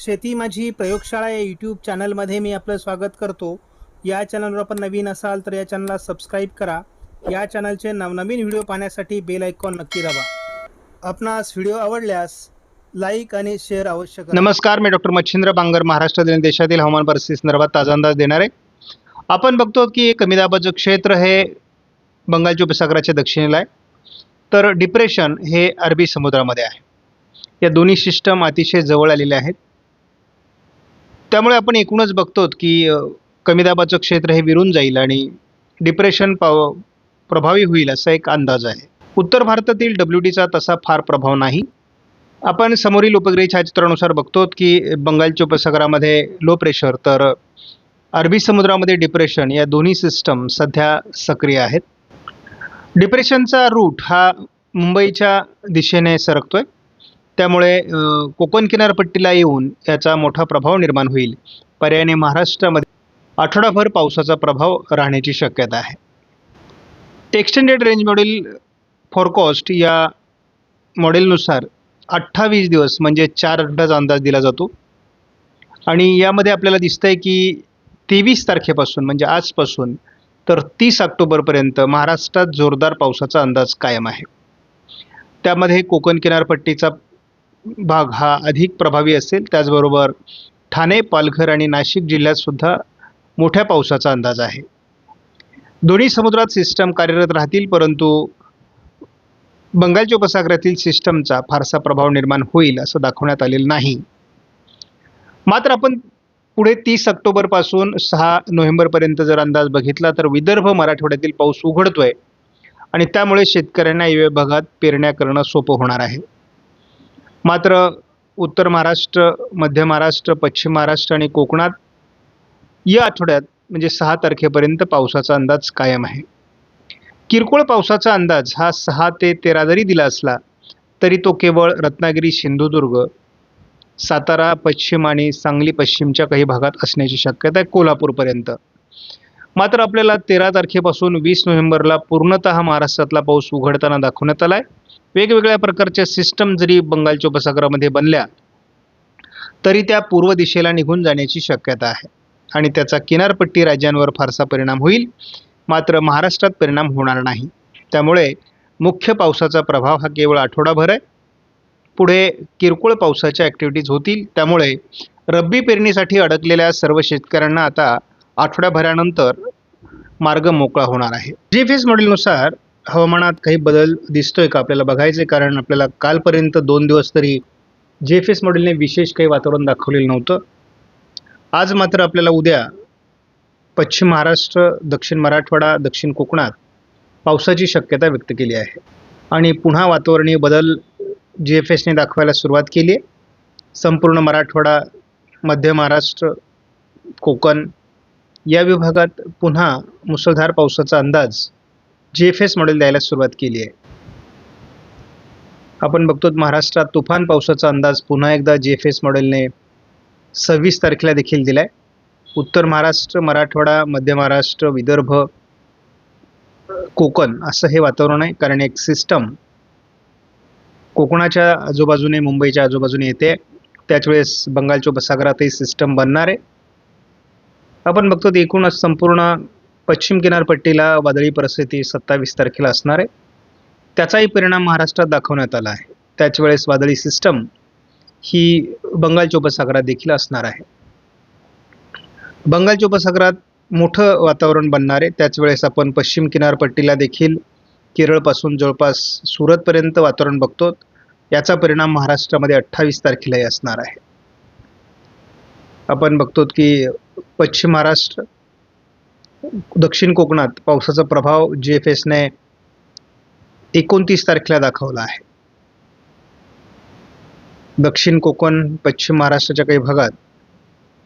शेती माझी प्रयोगशाळा या यूट्यूब चॅनलमध्ये मी आपलं स्वागत करतो. या चॅनलवर आपण नवीन असाल तर या चॅनलला सबस्क्राईब करा. या चॅनलचे नवनवीन व्हिडिओ पाहण्यासाठी बेल आयकॉन नक्की दाबा. आपणास व्हिडिओ आवडल्यास लाईक आणि शेअर आवश्यक नमस्कार मी डॉक्टर मच्छिंद्र बांगर महाराष्ट्रातील आणि देशातील हवामान परिस्थिती संदर्भात ताजा अंदाज देणार. आहे आपण बघतो की कमी दाबाचं क्षेत्र हे बंगालच्या उपसागराच्या दक्षिणेला आहे. तर डिप्रेशन हे अरबी समुद्रामध्ये आहे. या दोन्ही सिस्टम अतिशय जवळ आलेले आहेत. त्यामुळे आपण एकूणच बघतो की कमी दाबाचं क्षेत्र हे विरून जाईल आणि डिप्रेशन पाव प्रभावी होईल असा एक अंदाज आहे. उत्तर भारतातील डब्ल्यू डीचा तसा फार प्रभाव नाही. आपण समोरील उपग्रही छायाचित्रानुसार बघतो की बंगालच्या उपसागरामध्ये लो प्रेशर तर अरबी समुद्रामध्ये डिप्रेशन या दोन्ही सिस्टम सध्या सक्रिय आहेत. डिप्रेशनचा रूट हा मुंबईच्या दिशेने सरकतोय. त्यामुळे कोकण किनारपट्टीला येऊन याचा मोठा प्रभाव निर्माण होईल. पर्यायाने महाराष्ट्रामध्ये आठवडाभर पावसाचा प्रभाव राहण्याची शक्यता आहे. एक्सटेंडेड रेंज मॉडेल फोरकॉस्ट या मॉडेलनुसार अठ्ठावीस दिवस म्हणजे चार आठवड्याचा अंदाज दिला जातो. आणि यामध्ये आपल्याला दिसतंय की तेवीस तारखेपासून म्हणजे आजपासून तर तीस ऑक्टोबरपर्यंत महाराष्ट्रात जोरदार पावसाचा अंदाज कायम आहे. त्यामध्ये कोकण किनारपट्टीचा भाग हा अधिक प्रभावी असेल. त्याचबरोबर ठाणे पालघर आणि नाशिक जिल्ह्यातसुद्धा मोठ्या पावसाचा अंदाज आहे. दोन्ही समुद्रात सिस्टम कार्यरत राहतील परंतु बंगालच्या उपसागरातील सिस्टमचा फारसा प्रभाव निर्माण होईल असं दाखवण्यात आलेलं नाही. मात्र आपण पुढे तीस ऑक्टोबरपासून सहा नोव्हेंबरपर्यंत जर अंदाज बघितला तर विदर्भ मराठवाड्यातील पाऊस उघडतोय. आणि त्यामुळे शेतकऱ्यांना या विभागात पेरण्या करणं सोपं होणार आहे. मात्र उत्तर महाराष्ट्र मध्य महाराष्ट्र पश्चिम महाराष्ट्र आणि कोकणात या आठवड्यात म्हणजे सहा तारखेपर्यंत पावसाचा अंदाज कायम आहे. किरकोळ पावसाचा अंदाज हा सहा ते तेरा जरी दिला असला तरी तो केवळ रत्नागिरी सिंधुदुर्ग सातारा पश्चिम आणि सांगली पश्चिमच्या काही भागात असण्याची शक्यता आहे कोल्हापूरपर्यंत. मात्र आपल्याला तेरा तारखेपासून वीस नोव्हेंबरला पूर्णतः महाराष्ट्रातला पाऊस उघडताना दाखवण्यात आला आहे वेगवेगळ्या प्रकारच्या सिस्टम जरी बंगालच्या उपसागरामध्ये बनल्या तरी त्या पूर्व दिशेला निघून जाण्याची शक्यता आहे. आणि त्याचा किनारपट्टी राज्यांवर फारसा परिणाम होईल मात्र महाराष्ट्रात परिणाम होणार नाही. त्यामुळे मुख्य पावसाचा प्रभाव हा केवळ आठवडाभर आहे. पुढे किरकोळ पावसाच्या ॲक्टिव्हिटीज होतील. त्यामुळे रब्बी पेरणीसाठी अडकलेल्या सर्व शेतकऱ्यांना आता आठवड्याभरानंतर मार्ग मोकळा होणार आहे. जी एफ मॉडेलनुसार हवामानात काही बदल दिसतोय का आपल्याला बघायचे कारण आपल्याला कालपर्यंत दोन दिवस तरी जे एफ एस मॉडेलने विशेष काही वातावरण दाखवलेलं नव्हतं. आज मात्र आपल्याला उद्या पश्चिम महाराष्ट्र दक्षिण मराठवाडा दक्षिण कोकणात पावसाची शक्यता व्यक्त केली आहे. आणि पुन्हा वातावरणीय बदल जी एफ एसने दाखवायला सुरुवात केली आहे. संपूर्ण मराठवाडा मध्य महाराष्ट्र कोकण या विभागात पुन्हा मुसळधार पावसाचा अंदाज जी एफ एस मॉडेल द्यायला सुरुवात केली आहे. आपण बघतो महाराष्ट्रात तुफान पावसाचा अंदाज पुन्हा एकदा जी एफ एस मॉडेलने सव्वीस तारखेला देखील दिला आहे उत्तर महाराष्ट्र मराठवाडा मध्य महाराष्ट्र विदर्भ कोकण असं हे वातावरण आहे. कारण एक सिस्टम कोकणाच्या आजूबाजूने मुंबईच्या आजूबाजूने येते. त्याच वेळेस बंगालच्या उपसागरातही सिस्टम बनणार आहे. आपण बघतो एकूणच संपूर्ण पश्चिम किनारपट्टीला वादळी परिस्थिती सत्तावीस तारखेला असणार आहे. त्याचाही परिणाम महाराष्ट्रात दाखवण्यात आला आहे. त्याच वेळेस वादळी सिस्टम ही बंगालच्या उपसागरात देखील असणार आहे. बंगालच्या उपसागरात मोठं वातावरण बनणार आहे. त्याच वेळेस आपण पश्चिम किनारपट्टीला देखील केरळपासून जवळपास सुरतपर्यंत वातावरण बघतो. याचा परिणाम महाराष्ट्रामध्ये अठ्ठावीस तारखेलाही असणार आहे. आपण बघतो की पश्चिम महाराष्ट्र दक्षिण कोकणात पावसाचा प्रभाव जी एफ एसने एकोणतीस तारखेला दाखवला आहे. दक्षिण कोकण पश्चिम महाराष्ट्राच्या काही भागात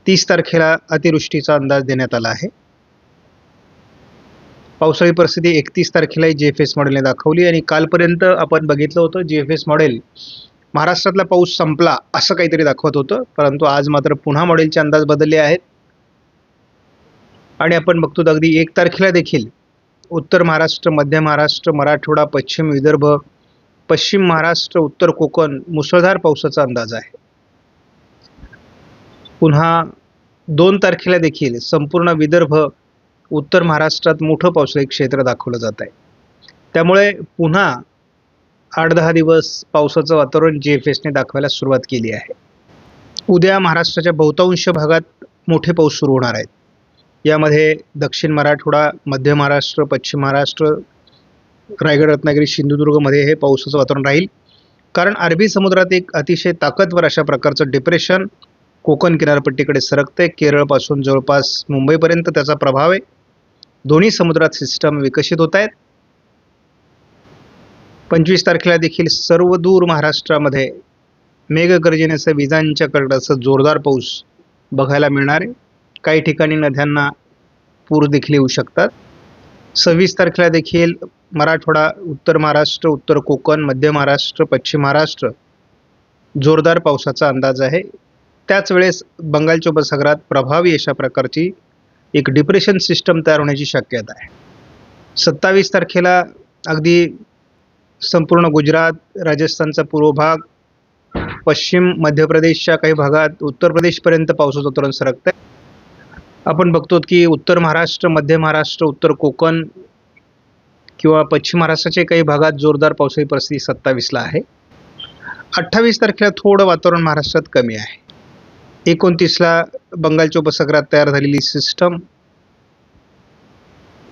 तीस तारखेला अतिवृष्टीचा अंदाज देण्यात आला आहे. पावसाळी परिस्थिती एकतीस तारखेलाही जी एफ एस मॉडेलने दाखवली आणि कालपर्यंत आपण बघितलं होतं जी एफ एस मॉडेल महाराष्ट्रातला पाऊस संपला असं काहीतरी दाखवत होतं परंतु आज मात्र पुन्हा मॉडेलचे अंदाज बदलले आहेत. आणि आपण बघतो तर अगदी एक तारखेला देखील उत्तर महाराष्ट्र मध्य महाराष्ट्र मराठवाडा पश्चिम विदर्भ पश्चिम महाराष्ट्र उत्तर कोकण मुसळधार पावसाचा अंदाज आहे. पुन्हा दोन तारखेला देखील संपूर्ण विदर्भ उत्तर महाराष्ट्रात मोठं पावसाळी क्षेत्र दाखवलं जात आहे. त्यामुळे पुन्हा आठ दहा दिवस पावसाचं वातावरण जी एफ एसने दाखवायला सुरुवात केली आहे. उद्या महाराष्ट्राच्या बहुतांश भागात मोठे पाऊस सुरू होणार आहेत. यामध्ये दक्षिण मराठवाडा मध्य महाराष्ट्र पश्चिम महाराष्ट्र रायगड रत्नागिरी सिंधुदुर्गमध्ये हे पावसाचं वातावरण राहील. कारण अरबी समुद्रात एक अतिशय ताकदवर अशा प्रकारचं डिप्रेशन कोकण किनारपट्टीकडे सरकते केरळपासून जवळपास मुंबईपर्यंत त्याचा प्रभाव आहे. दोन्ही समुद्रात सिस्टम विकसित होत आहेत पंचवीस तारखेला देखील सर्व दूर महाराष्ट्रामध्ये मेघगर्जनेसह विजांच्या कडकडासह जोरदार पाऊस बघायला मिळणार आहे. काही ठिकाणी नद्यांना पूर देखील येऊ शकतात. सव्वीस तारखेला देखील मराठवाडा उत्तर महाराष्ट्र उत्तर कोकण मध्य महाराष्ट्र पश्चिम महाराष्ट्र जोरदार पावसाचा अंदाज आहे. त्याच वेळेस बंगालच्या उपसागरात प्रभावी अशा प्रकारची एक डिप्रेशन सिस्टम तयार होण्याची शक्यता आहे. सत्तावीस तारखेला अगदी संपूर्ण गुजरात राजस्थानचा पूर्व भाग पश्चिम मध्य प्रदेशच्या काही भागात उत्तर प्रदेशपर्यंत पावसाचं उतरण सरकतं आहे आपण बघतो की उत्तर महाराष्ट्र मध्य महाराष्ट्र उत्तर कोकण किंवा पश्चिम महाराष्ट्राच्या काही भागात जोरदार पावसाळी परिस्थिती सत्तावीसला आहे. अठ्ठावीस तारखेला थोडं वातावरण महाराष्ट्रात कमी आहे. एकोणतीसला बंगालच्या उपसागरात तयार झालेली सिस्टम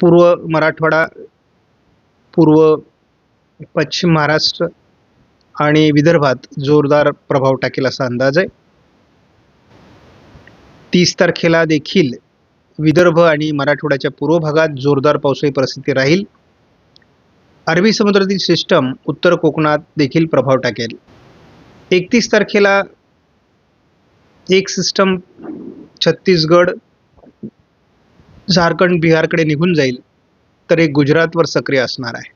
पूर्व मराठवाडा पूर्व पश्चिम महाराष्ट्र आणि विदर्भात जोरदार प्रभाव टाकेल असा अंदाज आहे. तीस तारखेला देखील विदर्भ आणि मराठवाड्याच्या पूर्व भागात जोरदार पावसाळी परिस्थिती राहील. अरबी समुद्रातील सिस्टम उत्तर कोकणात देखील प्रभाव टाकेल. एकतीस तारखेला एक सिस्टम छत्तीसगड झारखंड बिहारकडे निघून जाईल तर एक गुजरातवर सक्रिय असणार आहे.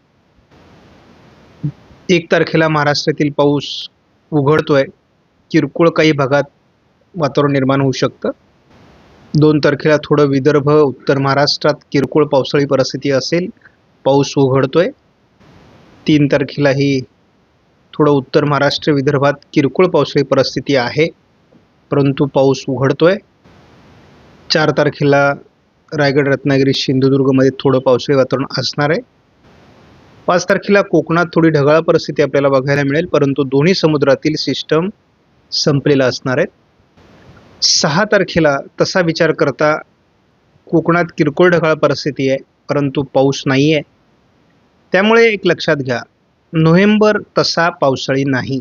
एक तारखेला महाराष्ट्रातील पाऊस उघडतोय. किरकोळ काही भागात वातावरण निर्माण होऊ शकतं. दोन तारखेला थोडं विदर्भ उत्तर महाराष्ट्रात किरकोळ पावसाळी परिस्थिती असेल पाऊस उघडतो आहे तीन तारखेलाही थोडं उत्तर महाराष्ट्र विदर्भात किरकोळ पावसाळी परिस्थिती आहे परंतु पाऊस उघडतो आहे चार तारखेला रायगड रत्नागिरी सिंधुदुर्गमध्ये थोडं पावसाळी वातावरण असणार आहे. पाच तारखेला कोकणात थोडी ढगाळ परिस्थिती आपल्याला बघायला मिळेल परंतु दोन्ही समुद्रातील सिस्टम संपलेला असणार आहेत. सहा तारखेला तसा विचार करता कोकणात किरकोळ ढगाळ परिस्थिती आहे परंतु पाऊस नाही आहे त्यामुळे एक लक्षात घ्या नोव्हेंबर तसा पावसाळी नाही.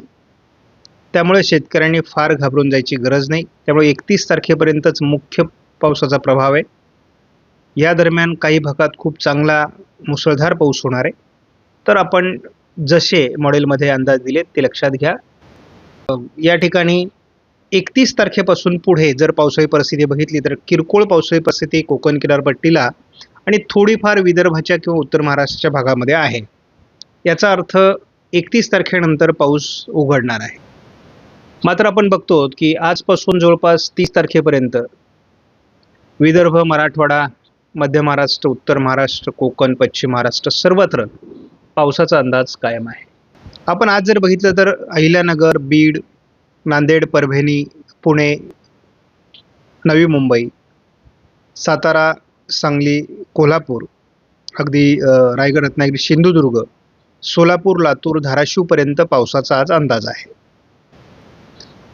त्यामुळे शेतकऱ्यांनी फार घाबरून जायची गरज नाही. त्यामुळे एकतीस तारखेपर्यंतच मुख्य पावसाचा प्रभाव आहे. या दरम्यान काही भागात खूप चांगला मुसळधार पाऊस होणार आहे. तर आपण जसे मॉडेलमध्ये अंदाज दिलेत ते लक्षात घ्या. या ठिकाणी एकतीस तारखेपासून पुढे जर पावसाळी परिस्थिती बघितली तर किरकोळ पावसाळी परिस्थिती कोकण किनारपट्टीला आणि थोडीफार विदर्भाच्या किंवा उत्तर महाराष्ट्राच्या भागामध्ये आहे. याचा अर्थ एकतीस तारखेनंतर पाऊस उघडणार आहे. मात्र आपण बघतो की आजपासून जवळपास तीस तारखेपर्यंत विदर्भ मराठवाडा मध्य महाराष्ट्र उत्तर महाराष्ट्र कोकण पश्चिम महाराष्ट्र सर्वत्र पावसाचा अंदाज कायम आहे. आपण आज जर बघितलं तर अहिल्यानगर बीड नांदेड परभणी पुणे नवी मुंबई सातारा सांगली कोल्हापूर अगदी रायगड रत्नागिरी सिंधुदुर्ग सोलापूर लातूर धाराशिवपर्यंत पावसाचा आज अंदाज आहे.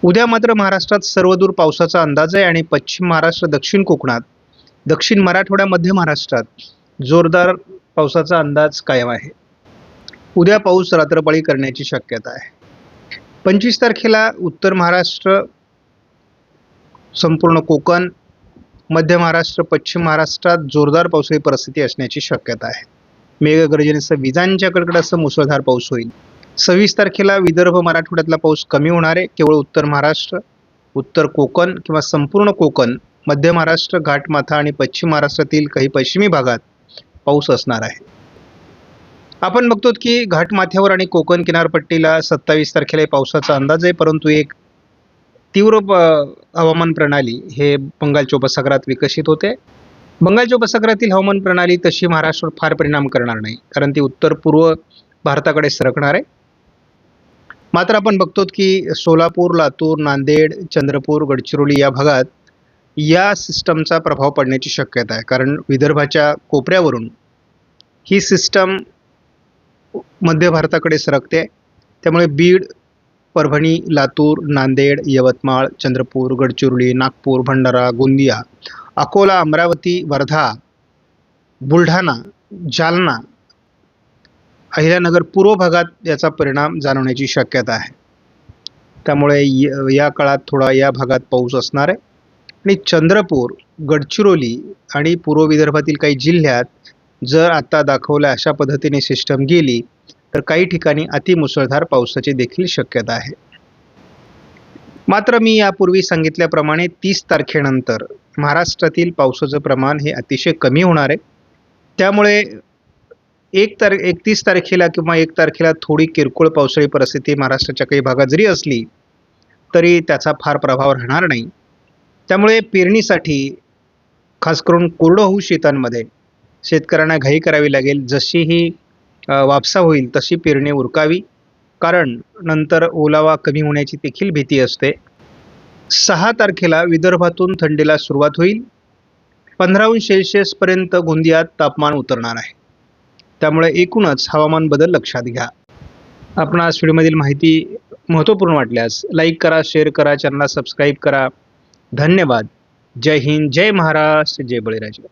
उद्या मात्र महाराष्ट्रात सर्वदूर पावसाचा अंदाज आहे आणि पश्चिम महाराष्ट्र दक्षिण कोकणात दक्षिण मराठवाड्या मध्य महाराष्ट्रात जोरदार पावसाचा अंदाज कायम आहे. उद्या पाऊस रात्रपाळी करण्याची शक्यता आहे. पंचवीस तारखेला उत्तर महाराष्ट्र संपूर्ण कोकण मध्य महाराष्ट्र पश्चिम महाराष्ट्रात जोरदार पावसाळी परिस्थिती असण्याची शक्यता आहे. मेघगर्जनेसह विजांच्या कडकडासह मुसळधार पाऊस होईल. सव्वीस तारखेला विदर्भ मराठवाड्यातला पाऊस कमी होणार आहे. केवळ उत्तर महाराष्ट्र उत्तर कोकण किंवा संपूर्ण कोकण मध्य महाराष्ट्र घाटमाथा आणि पश्चिम महाराष्ट्रातील काही पश्चिमी भागात पाऊस असणार आहे. आपण बघतो की घाटमाथ्यावर आणि कोकण किनारपट्टीला सत्तावीस तारखेला पावसाचा अंदाज आहे परंतु एक तीव्र हवामान प्रणाली हे बंगालच्या उपसागरात विकसित होते. बंगालच्या उपसागरातील हवामान प्रणाली तशी महाराष्ट्रावर फार परिणाम करणार नाही कारण ती उत्तर पूर्व भारताकडे सरकणार आहे. मात्र आपण बघतो की सोलापूर लातूर नांदेड चंद्रपूर गडचिरोली या भागात या सिस्टमचा प्रभाव पडण्याची शक्यता आहे कारण विदर्भाच्या कोपऱ्यावरून ही सिस्टम मध्य भारताकडे सरकते. त्यामुळे बीड परभणी लातूर नांदेड यवतमाळ चंद्रपूर गडचिरोली नागपूर भंडारा गोंदिया अकोला अमरावती वर्धा बुलढाणा जालना अहिल्यानगर पूर्व भागात याचा परिणाम जाणवण्याची शक्यता आहे. त्यामुळे य- या काळात थोडा या भागात पाऊस असणार आहे. आणि चंद्रपूर गडचिरोली आणि पूर्व विदर्भातील काही जिल्ह्यात जर आता दाखवल्या अशा पद्धतीने सिस्टम गेली तर काही ठिकाणी अतिमुसळधार पावसाची देखील शक्यता आहे. मात्र मी यापूर्वी सांगितल्याप्रमाणे तीस तारखेनंतर महाराष्ट्रातील पावसाचं प्रमाण हे अतिशय कमी होणार आहे. त्यामुळे एक तार एकतीस तारखेला किंवा एक तारखेला थोडी किरकोळ पावसाळी परिस्थिती महाराष्ट्राच्या काही भागात जरी असली तरी त्याचा फार प्रभाव राहणार नाही. त्यामुळे पेरणीसाठी खास करून कोरडवाहू शेतांमध्ये शेतकऱ्यांना घाई करावी लागेल. जशी ही वापसा होईल तशी पेरणी उरकावी. कारण नंतर ओलावा कमी होण्याची देखील भीती असते. सहा तारखेला विदर्भातून थंडीला सुरुवात होईल. पंधराहून अंश सेल्सिअसपर्यंत गोंदियात तापमान उतरणार आहे. त्यामुळे एकूणच हवामान बदल लक्षात घ्या. आपणास व्हिडिओमधील माहिती महत्त्वपूर्ण वाटल्यास लाईक करा शेअर करा चॅनलला सबस्क्राईब करा. धन्यवाद. जय हिंद जय महाराष्ट्र जय बळीराजा.